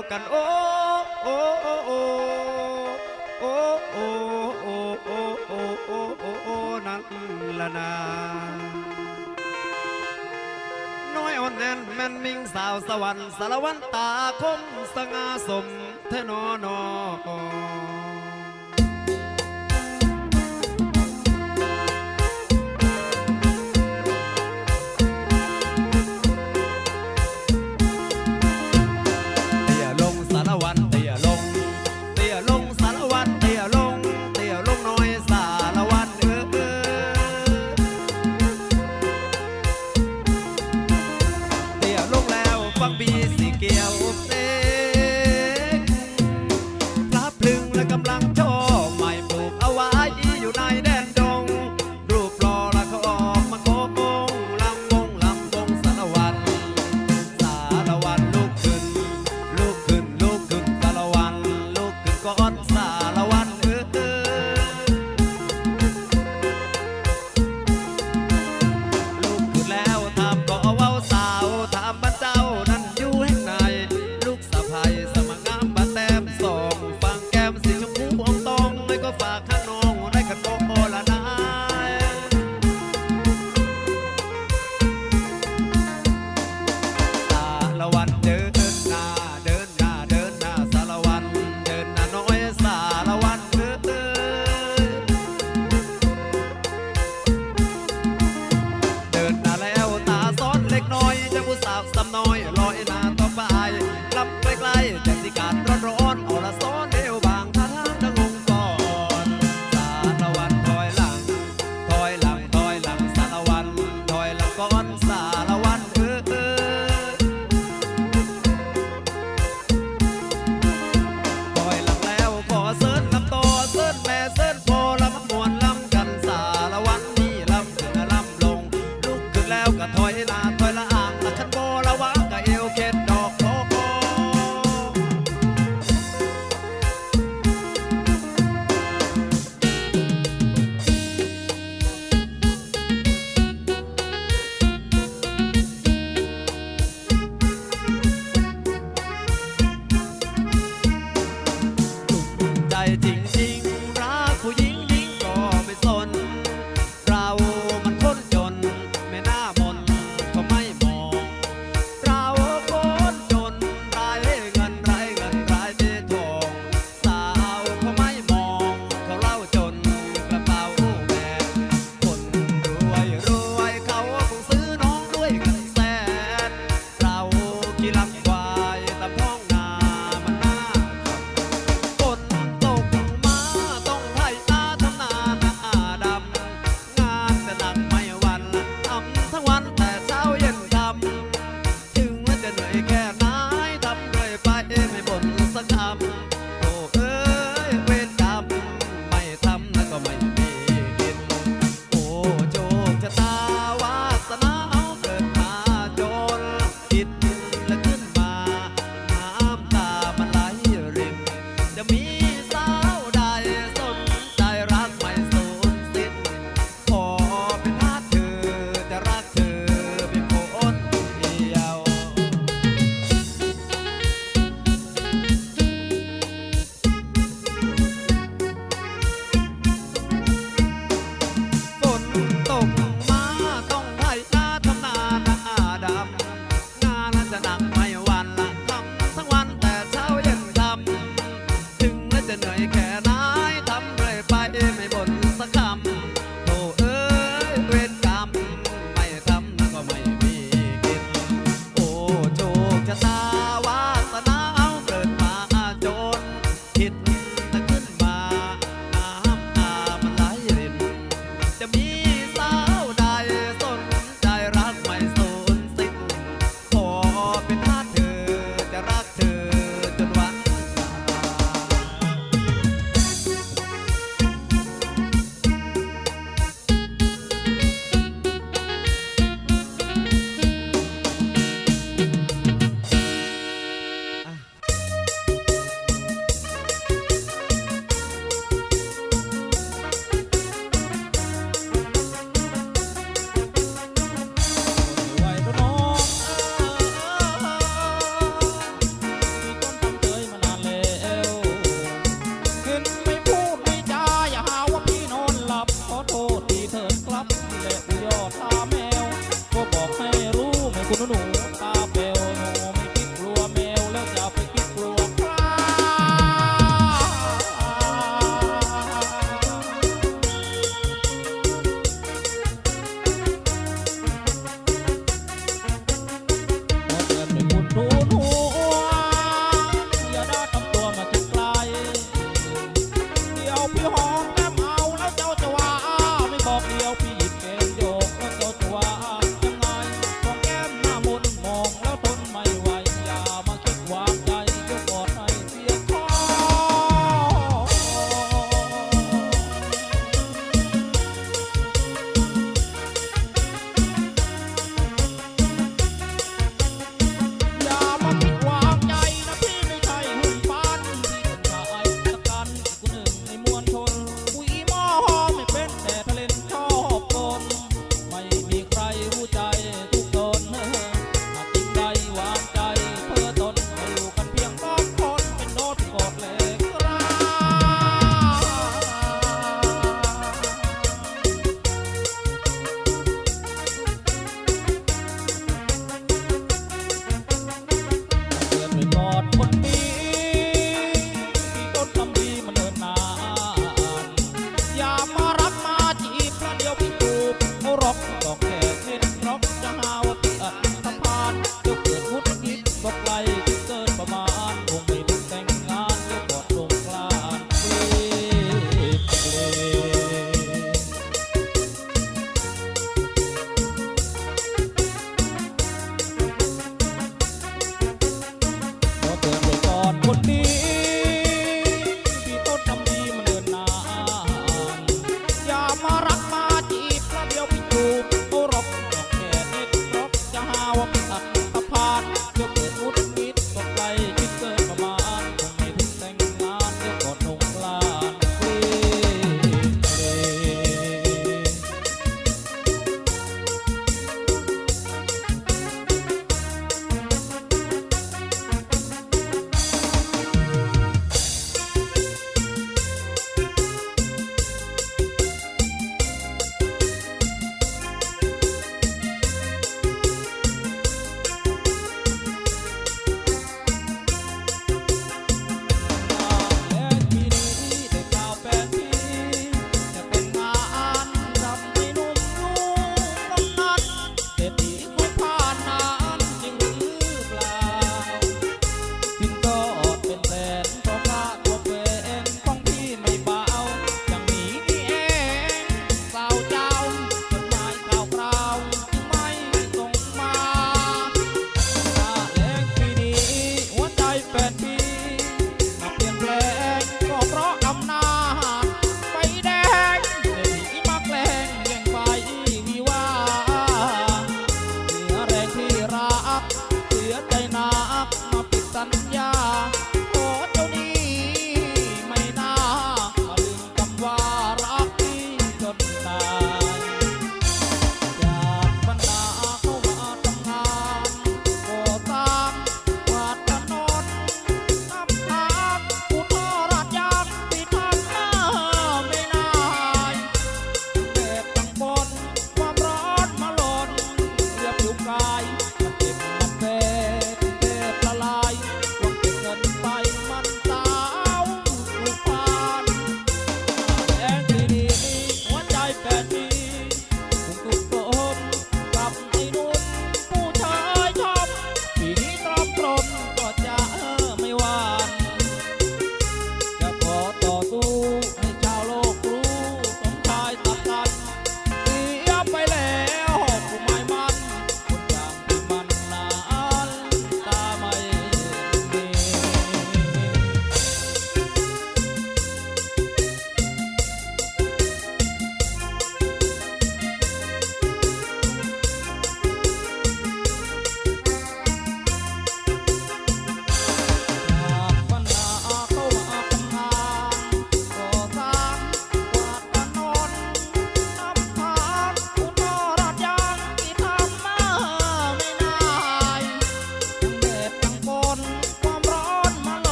ยวกันโอ้โอ้โอ้โอ้โอ้โอ้โอ้โอ้โอ้โอ้โอ้โอ้นั่นละนาน้อยอ่อนแน่นแม่นมิ่งสาวสวรรค์สารวันตาคมสง่าสมเทนอนอ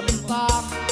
voltar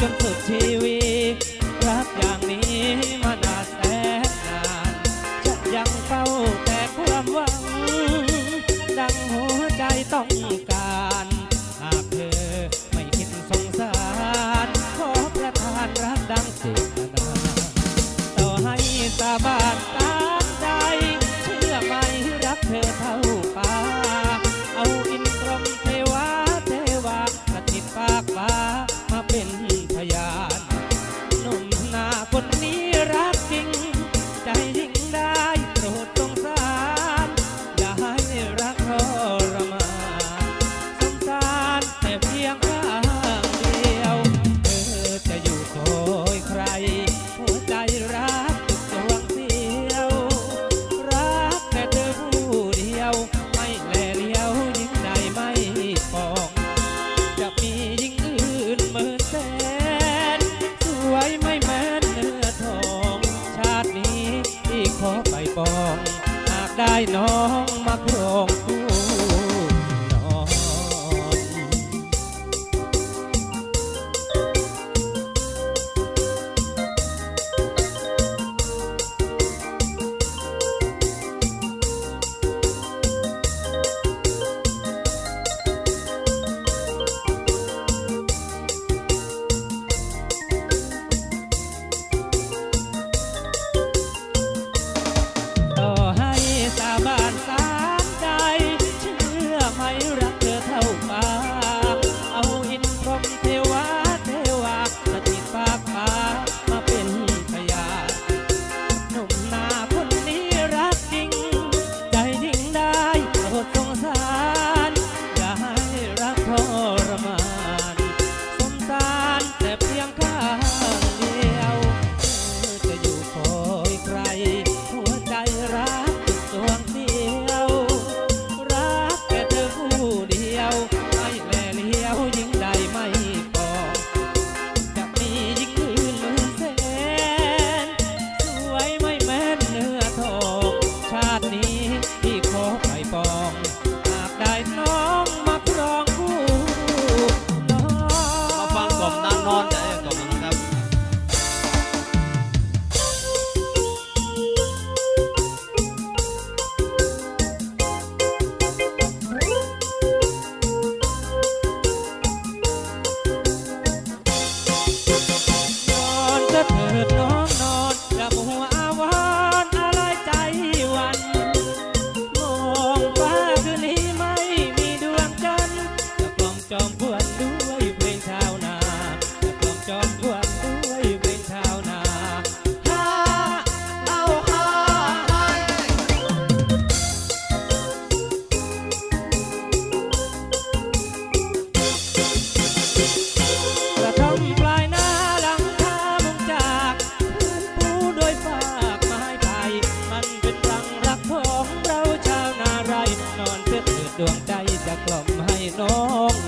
จนสุดชีวิต รักอย่างนี้มานานแสนนานจะยังเฝ้าแต่ความหวัง ดังหัวใจต้องการ น้องมาครอง น้อง